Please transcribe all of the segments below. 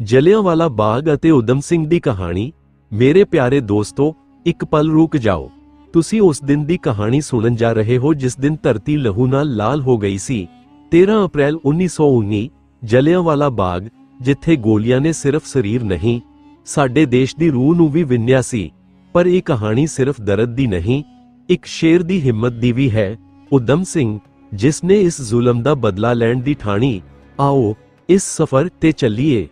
ਜਲਿਆਂਵਾਲਾ ਬਾਗ ਅਤੇ ਉਦਮ ਸਿੰਘ ਦੀ ਕਹਾਣੀ, ਮੇਰੇ ਪਿਆਰੇ ਦੋਸਤੋ, ਇੱਕ ਪਲ ਰੁਕ ਜਾਓ। ਤੁਸੀਂ ਉਸ ਦਿਨ ਦੀ ਕਹਾਣੀ ਸੁਣਨ ਜਾ ਰਹੇ ਹੋ ਜਿਸ ਦਿਨ ਧਰਤੀ ਲਹੂ ਨਾਲ ਲਾਲ ਹੋ ਗਈ ਸੀ। 13 ਅਪ੍ਰੈਲ 1919 ਜਲਿਆਂਵਾਲਾ ਬਾਗ, ਜਿੱਥੇ ਗੋਲੀਆਂ ਨੇ ਸਿਰਫ ਸਰੀਰ ਨਹੀਂ, ਸਾਡੇ ਦੇਸ਼ ਦੀ ਰੂਹ ਨੂੰ ਵੀ ਵਿੰਨਿਆ ਸੀ। ਪਰ ਇਹ ਕਹਾਣੀ ਸਿਰਫ ਦਰਦ ਦੀ ਨਹੀਂ, ਇੱਕ ਸ਼ੇਰ ਦੀ ਹਿੰਮਤ ਦੀ ਵੀ ਹੈ। ਉਦਮ ਸਿੰਘ, ਜਿਸ ਨੇ ਇਸ ਜ਼ੁਲਮ ਦਾ ਬਦਲਾ ਲੈਣ ਦੀ ਠਾਣੀ, ਆਓ, ਇਸ ਸਫ਼ਰ ਤੇ ਚੱਲੀਏ।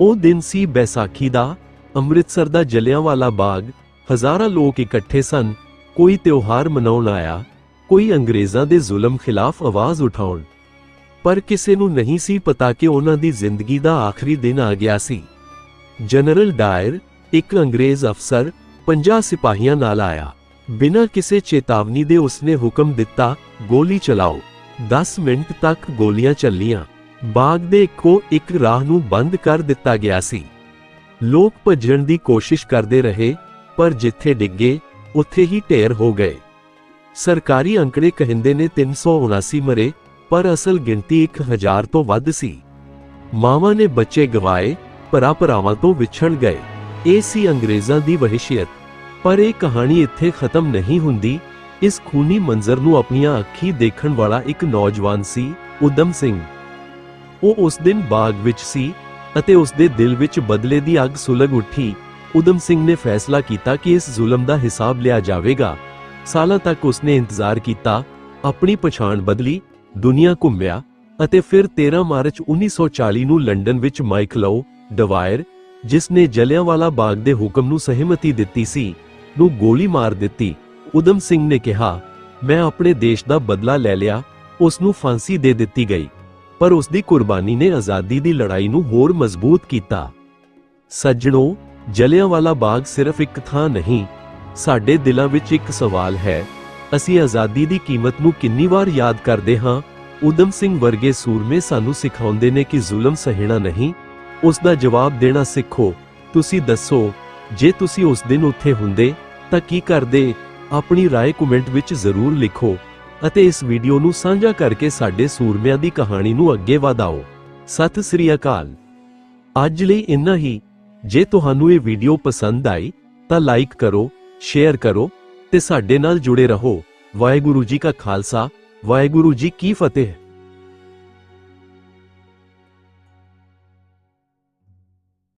ਉਹ ਦਿਨ ਸੀ ਬੈਸਾਖੀ ਦਾ, ਅੰਮ੍ਰਿਤਸਰ ਦਾ ਜਲਿਆਂਵਾਲਾ ਬਾਗ, ਹਜ਼ਾਰਾਂ ਲੋਕ ਇਕੱਠੇ ਸਨ, ਕੋਈ ਤਿਉਹਾਰ ਮਨਾਉਣ ਆਇਆ, ਕੋਈ ਅੰਗਰੇਜ਼ਾਂ ਦੇ ਜ਼ੁਲਮ ਖਿਲਾਫ ਆਵਾਜ਼ ਉਠਾਉਣ। ਪਰ ਕਿਸੇ ਨੂੰ ਨਹੀਂ ਸੀ ਪਤਾ ਕਿ ਉਹਨਾਂ ਦੀ ਜ਼ਿੰਦਗੀ ਦਾ ਆਖਰੀ ਦਿਨ ਆ ਗਿਆ ਸੀ। ਜਨਰਲ ਡਾਇਰ, ਇੱਕ ਅੰਗਰੇਜ਼ ਅਫਸਰ 50 ਸਿਪਾਹੀਆਂ ਨਾਲ ਆਇਆ। ਬਿਨਾਂ ਕਿਸੇ ਚੇਤਾਵਨੀ ਦੇ ਉਸਨੇ ਹੁਕਮ ਦਿੱਤਾ, ਗੋਲੀ ਚਲਾਓ। 10 ਮਿੰਟ ਤੱਕ ਗੋਲੀਆਂ ਚੱਲੀਆਂ। ਬਾਗ ਦੇ ਇੱਕੋ ਇੱਕ ਰਾਹ ਨੂੰ ਬੰਦ ਕਰ ਦਿੱਤਾ ਗਿਆ ਸੀ। ਲੋਕ ਭੱਜਣ ਦੀ ਕੋਸ਼ਿਸ਼ ਕਰਦੇ ਰਹੇ, ਪਰ ਜਿੱਥੇ ਡਿੱਗੇ, ਉੱਥੇ ਹੀ ਢੇਰ ਹੋ ਗਏ। ਸਰਕਾਰੀ ਅੰਕੜੇ ਕਹਿੰਦੇ ਨੇ 379 ਮਰੇ, ਪਰ ਅਸਲ ਗਿਣਤੀ 1000 ਤੋਂ ਵੱਧ ਸੀ। ਮਾਵਾਂ ਨੇ ਬੱਚੇ ਗਵਾਏ, ਭਰਾ ਭਰਾਵਾਂ ਤੋਂ ਵਿਛੜ ਗਏ। ਇਹ ਸੀ ਅੰਗਰੇਜ਼ਾਂ ਦੀ ਵਹਿਸ਼ੀਅਤ। ਪਰ ਇਹ ਕਹਾਣੀ ਇੱਥੇ ਖਤਮ ਨਹੀਂ ਹੁੰਦੀ। ਇਸ ਖੂਨੀ ਮੰਜ਼ਰ ਨੂੰ ਆਪਣੀਆਂ ਅੱਖੀਂ ਦੇਖਣ ਵਾਲਾ ਇੱਕ ਨੌਜਵਾਨ ਸੀ, ਉਦਮ ਸਿੰਘ। ਉਹ ਉਸ ਦਿਨ ਬਾਗ ਵਿੱਚ ਸੀ ਅਤੇ ਉਸ ਦੇ ਦਿਲ ਵਿੱਚ ਬਦਲੇ ਦੀ ਅੱਗ ਸੁਲਗ ਉੱਠੀ। ਉਦਮ ਸਿੰਘ ਨੇ ਫੈਸਲਾ ਕੀਤਾ ਕਿ ਇਸ ਜ਼ੁਲਮ ਦਾ ਹਿਸਾਬ ਲਿਆ ਜਾਵੇਗਾ। ਸਾਲਾਂ ਤੱਕ ਉਸਨੇ ਇੰਤਜ਼ਾਰ ਕੀਤਾ, ਆਪਣੀ ਪਛਾਣ ਬਦਲੀ, ਦੁਨੀਆ ਘੁੰਮਿਆ ਅਤੇ ਫਿਰ 13 ਮਾਰਚ 1940 ਨੂੰ ਲੰਡਨ ਵਿੱਚ ਮਾਈਕਲੋ ਡਵਾਇਰ, ਜਿਸ ਨੇ ਜਲਿਆਂਵਾਲਾ ਬਾਗ ਦੇ ਹੁਕਮ ਨੂੰ ਸਹਿਮਤੀ ਦਿੱਤੀ ਸੀ, ਨੂੰ ਗੋਲੀ ਮਾਰ ਦਿੱਤੀ। ਉਦਮ ਸਿੰਘ ਨੇ ਕਿਹਾ, ਮੈਂ ਆਪਣੇ ਦੇਸ਼ ਦਾ ਬਦਲਾ ਲੈ ਲਿਆ, ਉਸ ਨੂੰ ਫਾਂਸੀ ਦੇ ਦਿੱਤੀ ਗਈ। ਪਰ ਉਸ ਦੀ ਕੁਰਬਾਨੀ ਨੇ ਆਜ਼ਾਦੀ ਦੀ ਲੜਾਈ ਨੂੰ ਹੋਰ ਮਜ਼ਬੂਤ ਕੀਤਾ ਸੱਜਣੋ ਜਲਿਆਂਵਾਲਾ ਬਾਗ ਸਿਰਫ ਇੱਕ ਥਾਂ ਨਹੀਂ ਸਾਡੇ ਦਿਲਾਂ ਵਿੱਚ ਇੱਕ ਸਵਾਲ ਹੈ ਅਸੀਂ ਆਜ਼ਾਦੀ ਦੀ ਕੀਮਤ ਨੂੰ ਕਿੰਨੀ ਵਾਰ ਯਾਦ ਕਰਦੇ ਹਾਂ ਉਦਮ ਸਿੰਘ ਵਰਗੇ ਸੂਰਮੇ ਸਾਨੂੰ ਸਿਖਾਉਂਦੇ ਨੇ ਕਿ ਜ਼ੁਲਮ ਸਹਿਣਾ ਨਹੀਂ ਉਸ ਦਾ ਜਵਾਬ ਦੇਣਾ ਸਿੱਖੋ ਤੁਸੀਂ ਦੱਸੋ ਜੇ ਤੁਸੀਂ ਉਸ ਦਿਨ ਉੱਥੇ ਹੁੰਦੇ ਤਾਂ ਕੀ ਕਰਦੇ ਆਪਣੀ رائے ਕਮੈਂਟ ਵਿੱਚ ਜ਼ਰੂਰ ਲਿਖੋ ਅਤੇ ਇਸ ਵੀਡੀਓ ਨੂੰ ਸਾਂਝਾ ਕਰਕੇ ਸਾਡੇ ਸੂਰਮਿਆਂ ਦੀ ਕਹਾਣੀ ਨੂੰ ਅੱਗੇ ਵਧਾਓ। ਸਤਿ ਸ੍ਰੀ ਅਕਾਲ। ਅੱਜ ਲਈ ਇੰਨਾ ਹੀ। ਜੇ ਤੁਹਾਨੂੰ ਇਹ ਵੀਡੀਓ ਪਸੰਦ ਆਈ, ਤਾਂ ਲਾਈਕ ਕਰੋ, ਸ਼ੇਅਰ ਕਰੋ ਤੇ ਸਾਡੇ ਨਾਲ ਜੁੜੇ ਰਹੋ। ਵਾਹਿਗੁਰੂ ਜੀ ਕਾ ਖਾਲਸਾ, ਵਾਹਿਗੁਰੂ ਜੀ ਕੀ ਫਤਿਹ।